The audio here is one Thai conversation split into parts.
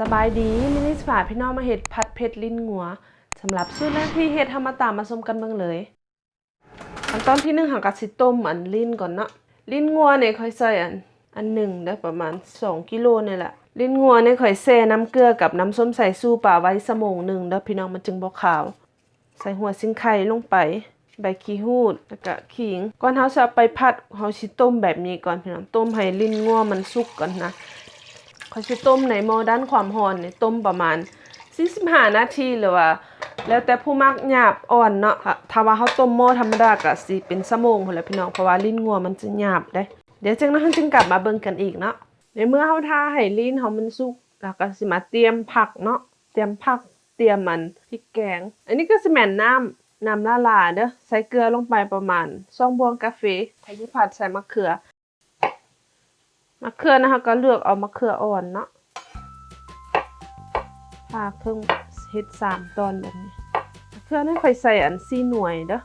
สบายดีมินิสพาพี่น้องมาเห็ดผัดเผ็ดลิ้นงัวสำหรับสูตรแรกที่เฮ็ดทำมาตามมาชมกันเบิ่งเลยขั้นตอนที่หนึ่งหักกะสิต้มอันลิ้นก่อนเนาะลิ้นงัวเนี่ยค่อยใส่อันอันหนึ่งได้ประมาณ2กิโลนี่แหละลิ้นงัวเนี่ยค่อยแช่น้ำเกลือกับน้ำส้มสายสู้ป่าไว้สมงหนึ่งเด้อพี่น้องมันจึงบ่ขาว ใส่หัวซิงไข่ลงไปใบขี้หูดแล้วก็ขิงก่อนเฮาจะไปผัดเฮาสิต้มแบบนี้ก่อนพี่น้องต้มให้ลิ้นงัวมันสุกก่อนนะ เขาจะต้มในหม้อด้านความร้อนเนี่ยต้มประมาณ45นาทีหรือว่า แล้วแต่ผู้มักหยาบอ่อนเนาะถ้าถ้าว่าเขาต้มหม้อธรรมดาก็สิเป็นชั่วโมงพุ่นแหละพี่น้องเพราะว่าลิ้นงัวมันจะหยาบได้ เดี๋ยวจังนั้นเราจึงกลับมาเบิ่งกันอีกเนาะในเมื่อเฮาทาให้ลิ้นเฮามันสุกแล้วก็สิมาเตรียมผักเนาะเตรียมผักเตรียมมันพริกแกง อันนี้ก็สิแม่นน้ำน้ำละลาเด้อใส่เกลือลงไปประมาณ2บวงกาแฟถ้าสิผัดใส่มะเขือ มะเขือนะคะก็เลือกเอามะเขืออ่อนเนาะปาเครื่องเฮ็ดสามตอนแบบนี้มะเขือนี่ค่อยใส่อันสี่หน่วยเด้อ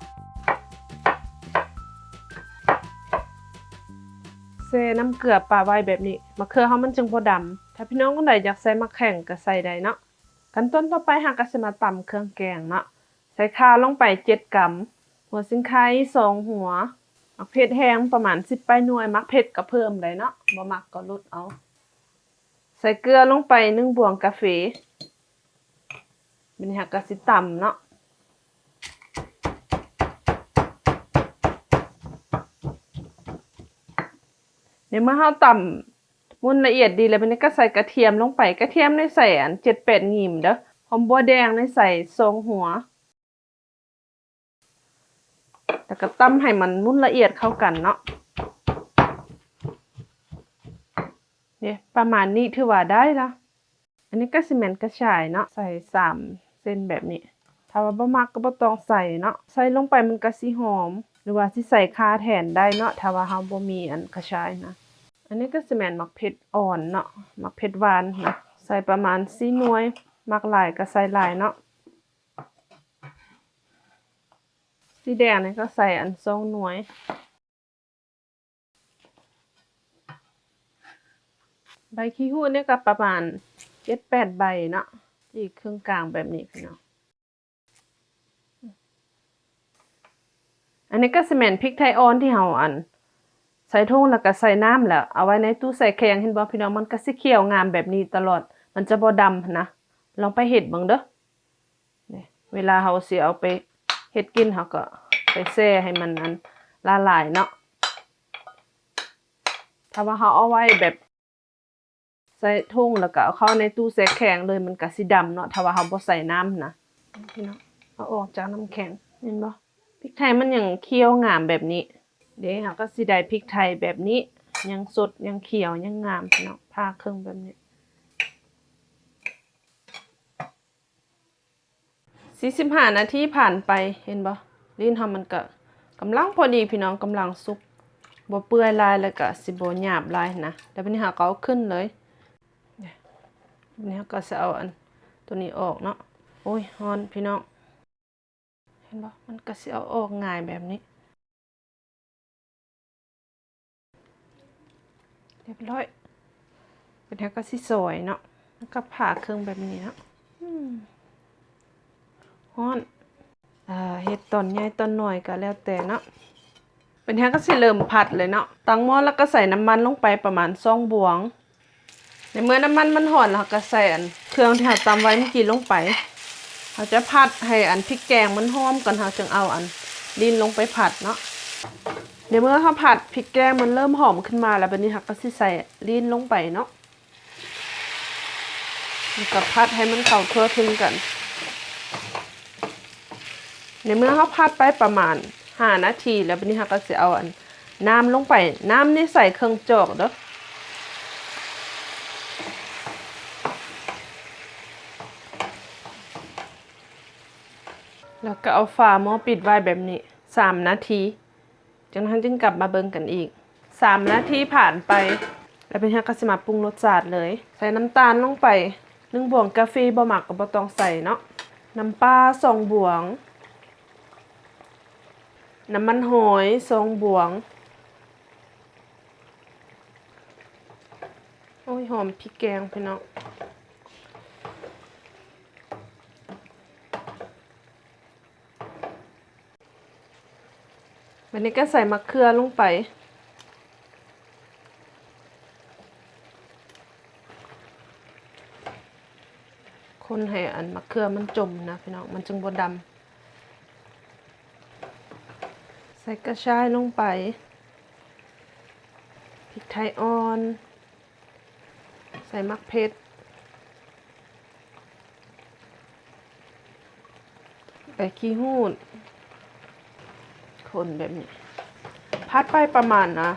เซน้ำเกลือปลาไว้แบบนี้มะเขือเฮามันจึงบ่ดำถ้าพี่น้องคนใดอยากใส่มะแข่งก็ใส่ได้เนาะขั้นตอนต่อไปหาก็สิมาตำเครื่องแกงเนาะใส่ข่าลงไป7กรัมหัวสิงไข่สองหัว มักเผ็ดแห้งประมาณ10ไปหน่วย มักเผ็ดก็เพิ่มได้เนาะบ่มักก็ลดเอา ใส่เกลือลงไป1บวงกาแฟเป็นหักกะสิต่ำเนาะเดี๋ยวเมื่อเฮาต่ำมุนละเอียดดีแล้วเป็นก็ใส่กระเทียมลงไป กระเทียมในใส่อัน7-8งิมเด้อหอมบัวแดงในใส่สองหัว แล้วก็ตำให้มันมุนละเอียดเข้ากันเนาะเนี่ยประมาณนี้ถือว่าได้ละอันนี้ก็สิแมนกระชายเนาะใส่สามเส้นแบบนี้ ถ้าว่าบ่มักก็บ่ต้องใส่เนาะใส่ลงไปมันก็สิหอม หรือว่าสิใส่คาแทนได้เนาะถ้าว่าเฮาบ่มีอันกระชายนะอันนี้ก็สิแม่นมักเผ็ดอ่อนเนาะมักเผ็ดหวานนะใส่ประมาณ4หน่วย มักหลายก็ใส่หลายเนาะ สีแดงเนี่ยก็ใส่อันทรงหน่วย ใบขี้หูดเนี่ยก็ประมาณเจ็ดแปดใบเนาะที่ครึ่งกลางแบบนี้พี่น้องอันนี้ก็สมนพริกไทยอ่อนที่เฮาอัน ใส่ทุ่งแล้วก็ใส่น้ำแล้ว เอาไว้ในตู้ใส่แข็งเห็นบ่พี่น้องมันก็สิเขียวงามแบบนี้ตลอด มันจะบ่ดำนะลองไปเฮ็ดบิ่งเด้อนี่เวลาเฮาสิเอาไป เฮ็ดกินเขาก็ไปแช่ให้มันนั้นละลายเนาะถ้าว่าเขาเอาไว้แบบใส่ทุ่งแล้วก็เอาเข้าในตู้แช่แข็งเลยมันก็สิดำเนาะถ้าว่าเขาบ่ใส่น้ำนะพี่น้องเอาออกจากน้ำแข็งเห็นบ่พริกไทยมันยังเคี้ยวงามแบบนี้ เดี๋ยวเขาก็สิได้พริกไทยแบบนี้ยังสดยังเขียวยังงามพี่น้องผ่าครึ่งแบบนี้ สี่สิบห้านาทีผ่านไปเห็นบ่ลิ้นทำมันก็กำลังพอดีพี่น้องกำลังสุกบ่เปื่อยลายแล้วก็สิบ่หยาบลายนะแล้ววันนี้หาก็เอาขึ้นเลยเนี่ยก็จะเอาอันตัวนี้ออกเนาะโอ้ยฮอนพี่น้องเห็นบ่มันก็สิเอาออกง่ายแบบนี้เรียบร้อยเป็นแถวก็สิสวยเนาะแล้วก็ผ่าเครื่องแบบนี้เนาะ ฮ้อนอ่าเฮ็ดตอนใหญ่ตอนหน้อยก็แล้วแต่เนาะเป็นแฮก็สิเริ่มผัดเลยเนาะตั้งหม้อแล้วก็ใส่น้ำมันลงไปประมาณ2บวง ในเมื่อน้ำมันมันร้อนแล้วก็ใส่อันเครื่องที่เราตำไว้เมื่อกี้ลงไปเราจะผัดให้อันพริกแกงมันหอมก่อนเราจึงเอาอันดินลงไปผัดเนาะเดี๋ยวเมื่อเราผัดพริกแกงมันเริ่มหอมขึ้นมาแล้วบัดนี้เราก็สิใส่ลิ้นลงไปเนาะก็ผัดให้มันเข้าทั่วถึงกัน ในเมื่อเขาพัดไปประมาณห้านาทีแล้วบัดนี้เราก็จะเอาอันน้ำลงไป น้ำนี่ใส่เครื่องจอกเด้อแล้วก็เอาฝาหม้อปิดไว้แบบนี้สามนาที จากนั้นจึงกลับมาเบิ่งกันอีกสามนาทีผ่านไป แล้วเป็นฮักก็จะมาปรุงรสชาติเลย ใส่น้ำตาลลงไปหนึ่งบวงกาแฟบ่หมักก็บ่ต้องใส่เนาะน้ำปลาสองบวง น้ำมันหอยทองบวง โอ้ย หอมพริกแกงพี่น้องวันนี้ก็ใส่มะเขือลงไป คนให้อันมะเขือมันจมนะพี่น้อง มันจึงบดดำ ส่กระชายลงไปพริกไทยอ่อน ใส่มักเพชรไปขี้หูดคนแบบนี้ พัดไปประมาณนะ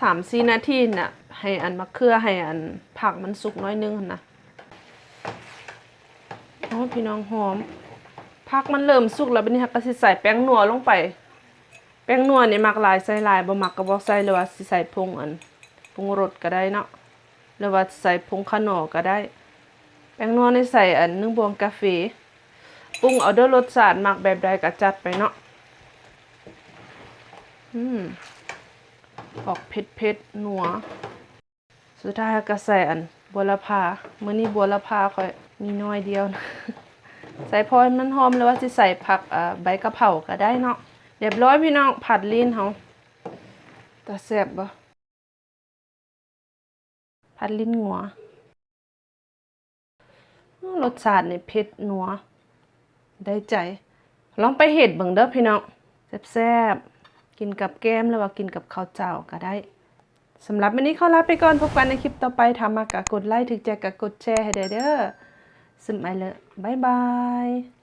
สามสี่นาทีน่ะ ให้อันมะเขือให้อันผักมันสุกน้อยนึงนะโอ้พี่น้องหอมผักมันเริ่มสุกแล้วบัดนี้ค่ะก็สิใส่แป้งนัวลงไป แป้งนัวนี่มักหลายใส่หลายบ่มักก็บ่ใส่หรือว่าสิใส่ผงอันผงรสก็ได้เนาะหรือว่าใส่ผงขนอก็ได้ แป้งนัวนี่ใส่อันนึงบวงกาแฟปรุงเอาด้อรสชาติมักแบบใดก็จัดไปเนาะอืมออกเผ็ดเผ็ดๆนัวสุดท้ายก็ใส่อันบัวละพามื้อนี้บัวละพาค่อยมีน้อยเดียวนะใส่พอให้มันหอมหรือว่าสิใส่ผักอ่าใบกะเพราก็ได้เนาะ เรียบร้อยพี่น้องผัดลีนเฮาตาแซ่บบ่ผัดลิ้นงัวรสชาตินี่เผ็ดนัว ได้ใจ ลองไปเฮ็ดเบิ่งเด้อพี่น้องแซ่บๆกินกับแก้มหรือว่ากินกับข้าวเจ้าก็ได้สำหรับวันนี้ขอลาไปก่อนพบกันในคลิปต่อไปทำมากะกดไลค์ถึกใจกะกดแชร์ให้ได้เด้อสมัยเลยบ๊ายบาย